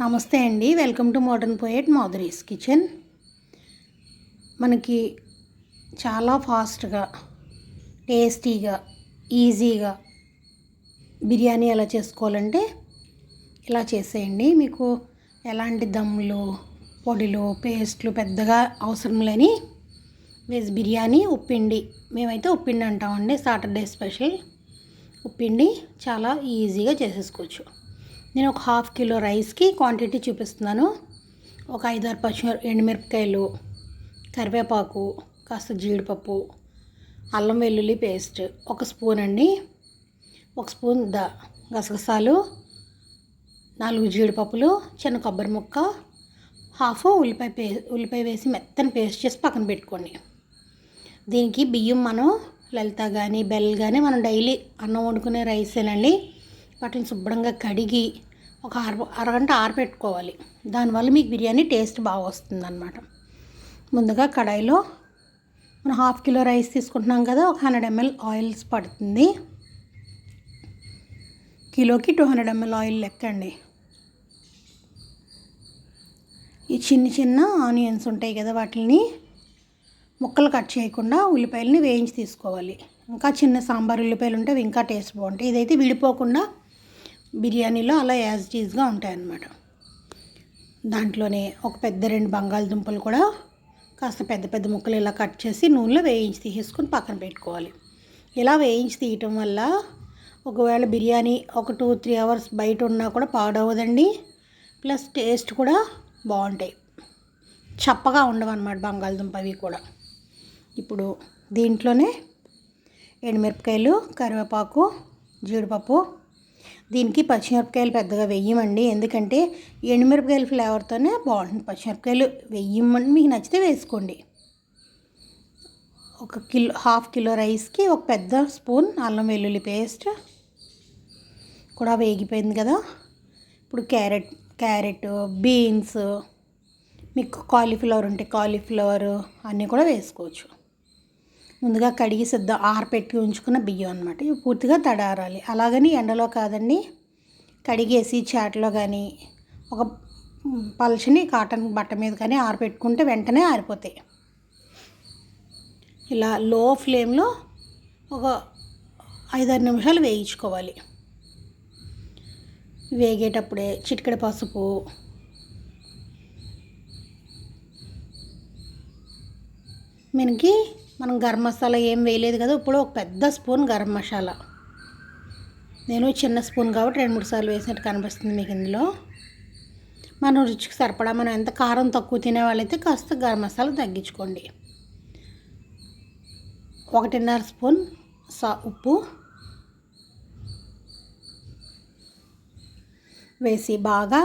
నమస్తే అండి. Welcome to modern poet Madhuri's kitchen. మనకి చాలా ఫాస్ట్గా టేస్టీగా ఈజీగా బిర్యానీ ఎలా చేసుకోవాలంటే ఇలా చేసేయండి. మీకు ఎలాంటి దమ్ములు పొడిలు పేస్ట్లు పెద్దగా అవసరం లేని వెజ్ బిర్యానీ ఉప్పిండి. మేమైతే ఉప్పిండి అంటామండి. Saturday special. ఉప్పిండి చాలా ఈజీగా చేసేసుకోవచ్చు. నేను ఒక హాఫ్ కిలో రైస్కి క్వాంటిటీ చూపిస్తున్నాను. ఒక ఐదు ఆరు పచ్చి ఎండుమిరపకాయలు కరివేపాకు కాస్త జీడిపప్పు అల్లం వెల్లుల్లి పేస్ట్ ఒక స్పూన్ అండి. ఒక స్పూన్ ద గసగసాలు నాలుగు జీడిపప్పులు చిన్న కొబ్బరి ముక్క హాఫ్ ఉల్లిపాయ పే ఉల్లిపాయ వేసి మెత్తని పేస్ట్ చేసి పక్కన పెట్టుకోండి. దీనికి బియ్యం మనం లలిత కానీ బెల్ కానీ మనం డైలీ అన్నం వండుకునే రైసేనండి. వాటిని శుభ్రంగా కడిగి ఒక అర అరగంట ఆరబెట్టుకోవాలి. దానివల్ల మీకు బిర్యానీ టేస్ట్ బాగా వస్తుంది అనమాట ముందుగా కడాయిలో మనం హాఫ్ కిలో రైస్ తీసుకుంటున్నాం కదా ఒక హండ్రెడ్ ఎంఎల్ ఆయిల్స్ పడుతుంది. కిలోకి టూ హండ్రెడ్ ఎంఎల్ ఆయిల్ లెక్కండి. ఈ చిన్న చిన్న ఆనియన్స్ ఉంటాయి కదా వాటిని ముక్కలు కట్ చేయకుండా ఉల్లిపాయలని వేయించి తీసుకోవాలి. ఇంకా చిన్న సాంబార్ ఉల్లిపాయలు ఉంటే ఇంకా టేస్ట్ బాగుంటాయి. ఇదైతే విడిపోకుండా బిర్యానీలో అలా యాజ్ టీజ్గా ఉంటాయన్నమాట. దాంట్లోనే ఒక పెద్ద రెండు బంగాళదుంపలు కూడా కాస్త పెద్ద పెద్ద ముక్కలు ఇలా కట్ చేసి నూనెలో వేయించి తీసేసుకొని పక్కన పెట్టుకోవాలి. ఇలా వేయించి తీయటం వల్ల ఒకవేళ బిర్యానీ ఒక టూ త్రీ అవర్స్ బయట ఉన్నా కూడా పాడవదండి. ప్లస్ టేస్ట్ కూడా బాగుంటాయి. చప్పగా ఉండవన్నమాట బంగాళదుంప అవి కూడా. ఇప్పుడు దీంట్లోనే ఎండుమిరపకాయలు కరివేపాకు జీడిపప్పు దీనికి పచ్చిమిరపకాయలు పెద్దగా వెయ్యమండి ఎందుకంటే ఎండుమిరపకాయల ఫ్లేవర్తోనే బాగుంటుంది. పచ్చిమిరపకాయలు వెయ్యమని మీకు నచ్చితే వేసుకోండి. ఒక కిలో హాఫ్ కిలో రైస్కి ఒక పెద్ద స్పూన్ అల్లం వెల్లుల్లి పేస్ట్ కూడా వేగిపోయింది కదా. ఇప్పుడు క్యారెట్ క్యారెట్ బీన్స్ మీకు కాలీఫ్లవర్ ఉంటే కాలీఫ్లవర్ అన్నీ కూడా వేసుకోవచ్చు. ముందుగా కడిగి సిద్ధ ఆరపెట్టి ఉంచుకున్న బియ్యం అనమాట ఇవి పూర్తిగా తడారాలి. అలాగని ఎండలో కాదండి కడిగేసి చాట్లో కానీ ఒక పలుచని కాటన్ బట్ట మీద కానీ ఆరపెట్టుకుంటే వెంటనే ఆరిపోతాయి. ఇలా లో ఫ్లేమ్లో ఒక ఐదారు నిమిషాలు వేయించుకోవాలి. వేగేటప్పుడే చిటికెడ పసుపు మనకి మనం గరం మసాలా ఏం వేయలేదు కదా ఇప్పుడు ఒక పెద్ద స్పూన్ గరం మసాలా. నేను చిన్న స్పూన్ కాబట్టి రెండు మూడు సార్లు వేసినట్టు కనిపిస్తుంది మీకు ఇందులో. మన రుచికి సరిపడా మనం ఎంత కారం తక్కువ తినే వాళ్ళైతే కాస్త గరం మసాలా తగ్గించుకోండి. ఒకటిన్నర స్పూన్ సా ఉప్పు వేసి బాగా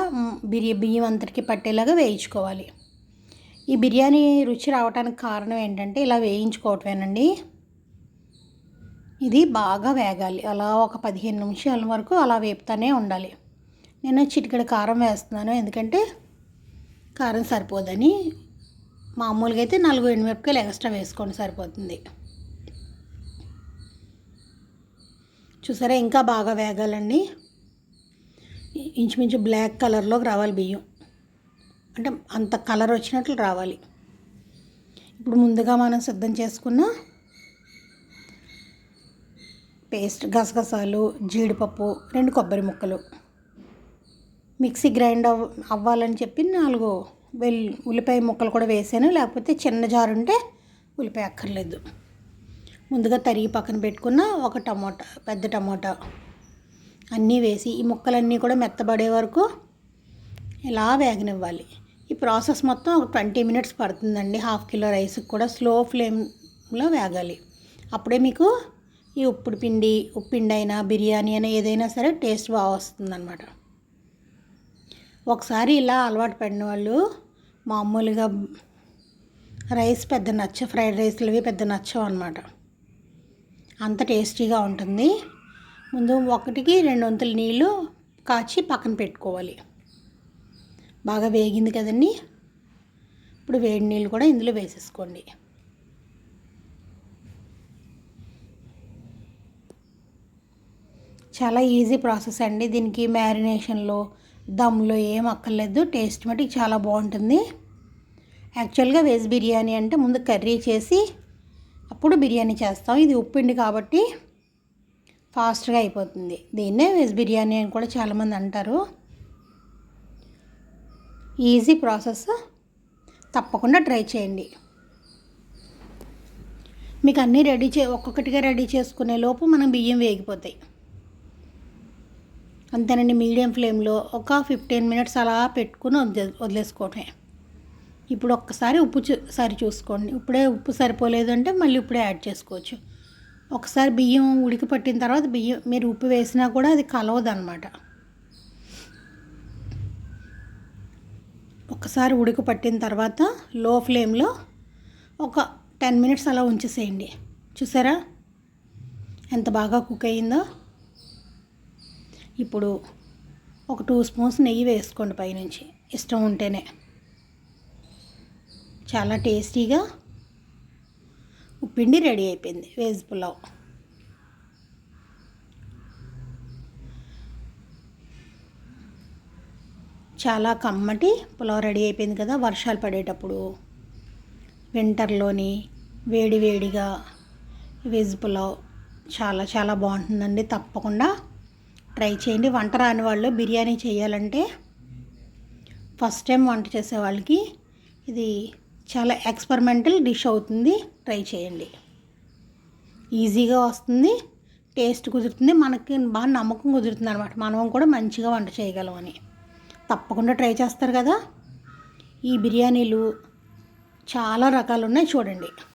బిర్యా బియ్యం అంతటికి పట్టేలాగా వేయించుకోవాలి. ఈ బిర్యానీ రుచి రావడానికి కారణం ఏంటంటే ఇలా వేయించుకోవటమేనండి. ఇది బాగా వేగాలి. అలా ఒక పదిహేను నిమిషాల వరకు అలా వేపుతానే ఉండాలి. నేను చిటికడ కారం వేస్తున్నాను. ఎందుకంటే కారం సరిపోదని. మామూలుగా అయితే నాలుగు ఎండుమిరపకాయలు ఎక్స్ట్రా వేసుకోండి సరిపోతుంది. చూసారా ఇంకా బాగా వేగాలండి. ఇంచుమించు బ్లాక్ కలర్లోకి రావాలి బియ్యం. అంటే అంత కలర్ వచ్చినట్లు రావాలి. ఇప్పుడు ముందుగా మనం సిద్ధం చేసుకున్న పేస్ట్ గసగసాలు జీడిపప్పు రెండు కొబ్బరి ముక్కలు. మిక్సీ గ్రైండ్ అవ్ అవ్వాలని చెప్పి నాలుగు వెల్ ఉల్లిపాయ ముక్కలు కూడా వేసాను. లేకపోతే చిన్న జారు ఉంటే ఉల్లిపాయ అక్కర్లేదు. ముందుగా తరిగి పక్కన పెట్టుకున్న ఒక టమోటా పెద్ద టమోటా అన్నీ వేసి ఈ ముక్కలన్నీ కూడా మెత్తబడే వరకు ఇలా వేగనివ్వాలి. ఈ ప్రాసెస్ మొత్తం ఒక ట్వంటీ మినిట్స్ పడుతుందండి. హాఫ్ కిలో రైస్కి కూడా స్లో ఫ్లేమ్లో వేగాలి. అప్పుడే మీకు ఈ ఉప్పుడు పిండి ఉప్పిండి అయినా బిర్యానీ అయినా ఏదైనా సరే టేస్ట్ బాగా వస్తుందన్నమాట. ఒకసారి ఇలా అలవాటు పడిన వాళ్ళు మామూలుగా రైస్ పెద్ద నచ్చ ఫ్రైడ్ రైస్లు అవి పెద్ద నచ్చవు అనమాట అంత టేస్టీగా ఉంటుంది. ముందు ఒకటికి రెండు వంతుల నీళ్ళు కాచి పక్కన పెట్టుకోవాలి. బాగా వేగింది కదండి? ఇప్పుడు వేడి నీళ్ళు కూడా ఇందులో వేసేసుకోండి. చాలా ఈజీ ప్రాసెస్ అండి. దీనికి మ్యారినేషన్లో దమ్లో ఏం అక్కర్లేదు. టేస్ట్ మటుకు చాలా బాగుంటుంది. యాక్చువల్గా వెజ్ బిర్యానీ అంటే ముందు కర్రీ చేసి అప్పుడు బిర్యానీ చేస్తాం. ఇది ఉప్పిండి కాబట్టి ఫాస్ట్గా అయిపోతుంది. దీన్నే వెజ్ బిర్యానీ అని కూడా చాలామంది అంటారు. Easy process. తప్పకుండా ట్రై చేయండి. మీకు అన్నీ రెడీ చే ఒక్కొక్కటిగా రెడీ చేసుకునే లోపు మనం బియ్యం వేగిపోతాయి. అంతేనండి మీడియం ఫ్లేమ్లో ఒక ఫిఫ్టీన్ మినిట్స్ అలా పెట్టుకుని వదిలే వదిలేసుకోవటమే. ఇప్పుడు ఒక్కసారి ఉప్పు చూ సరి చూసుకోండి. ఇప్పుడే ఉప్పు సరిపోలేదు అంటే మళ్ళీ ఇప్పుడే యాడ్ చేసుకోవచ్చు. ఒకసారి బియ్యం ఉడికి పట్టిన తర్వాత బియ్యం మీరు ఉప్పు వేసినా కూడా అది కలవదు ఒకసారి ఉడికి పట్టిన తర్వాత లో ఫ్లేమ్లో ఒక టెన్ మినిట్స్ అలా ఉంచేసేయండి. చూసారా? ఎంత బాగా కుక్ అయిందో ఇప్పుడు ఒక టూ స్పూన్స్ నెయ్యి వేసుకోండి పైనుంచి. ఇష్టం ఉంటేనే. చాలా టేస్టీగా ఉప్పిండి రెడీ అయిపోయింది. వెజ్ పులావ్. చాలా కమ్మటి పులావ్ రెడీ అయిపోయింది కదా వర్షాలు పడేటప్పుడు. వింటర్లోని వేడి వేడిగా వెజ్ పులావ్ చాలా చాలా బాగుంటుందండి. తప్పకుండా ట్రై చేయండి. వంట రాని వాళ్ళు బిర్యానీ చేయాలంటే ఫస్ట్ టైం వంట చేసే వాళ్ళకి ఇది చాలా ఎక్స్పెరిమెంటల్ డిష్ అవుతుంది. ట్రై చేయండి. ఈజీగా వస్తుంది టేస్ట్ కుదురుతుంది మనకి బాగా నమ్మకం కుదురుతుంది అనమాట మనం కూడా మంచిగా వంట చేయగలం అని తప్పకుండా ట్రై చేస్తారు కదా. ఈ బిర్యానీలు చాలా రకాలు ఉన్నాయి చూడండి.